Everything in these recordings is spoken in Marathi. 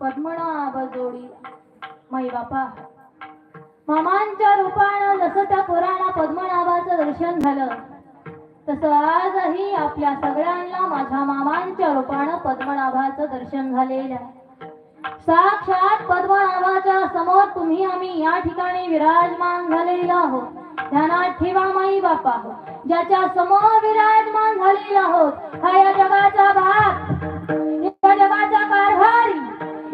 पद्मनाभ जोडी माई बापा. मामांच्या रूपानं जसं त्या पुराणा पद्मनाभाचं दर्शन झालं तसं आजही आपल्या सगळ्यांना माझ्या मामांच्या रूपानं पद्मनाभाचं दर्शन झालेलं आहे. साक्षात पद्मनाभाच्या समोर तुम्ही आम्ही या ठिकाणी विराजमान झालेलो आहोत. ध्यानात ठेवा माई बापा. ज्याच्या समोर विराजमान झालेलो आहोत हा या जगाचा भाग. या जगाचा कारभारी.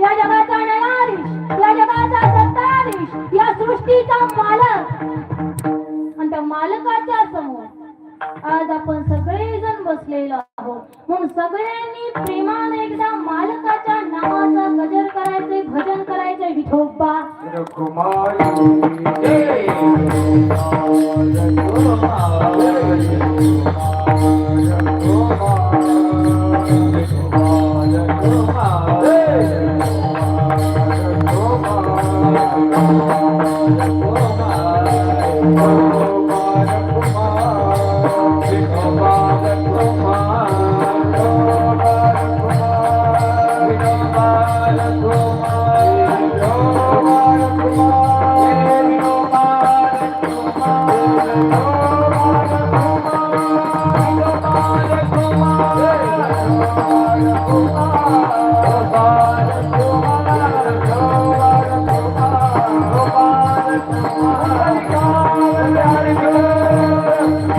या जगाचा न्यायाधीश या जगाचा सत्ताधीश या सृष्टीचा मालक. आणि त्या मालकाच्या समोर आज आपण सगळेजण बसलेलो आहोत. म्हणून सगळ्यांनी प्रेमाने Hey!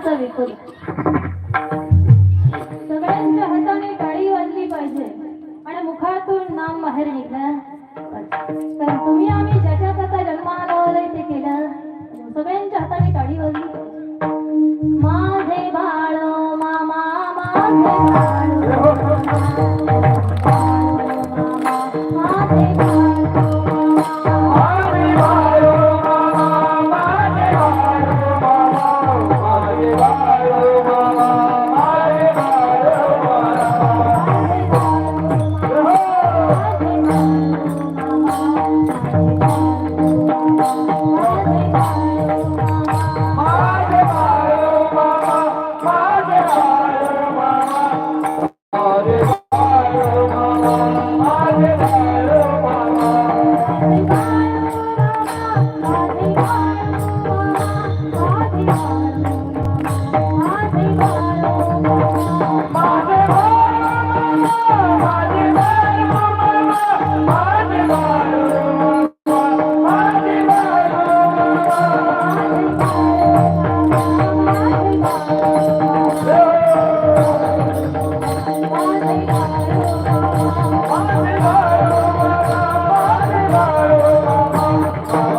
নাচাবি বিপরীত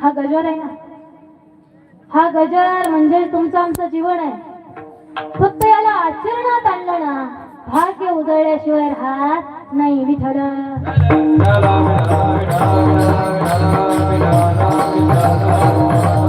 हा गजर आहे ना हा गजर म्हणजे तुमचं आमचं जीवन आहे फक्त याला आचरणात आणलं ना भाग्य उजळल्याशिवाय राहत नाही विठल Thank you.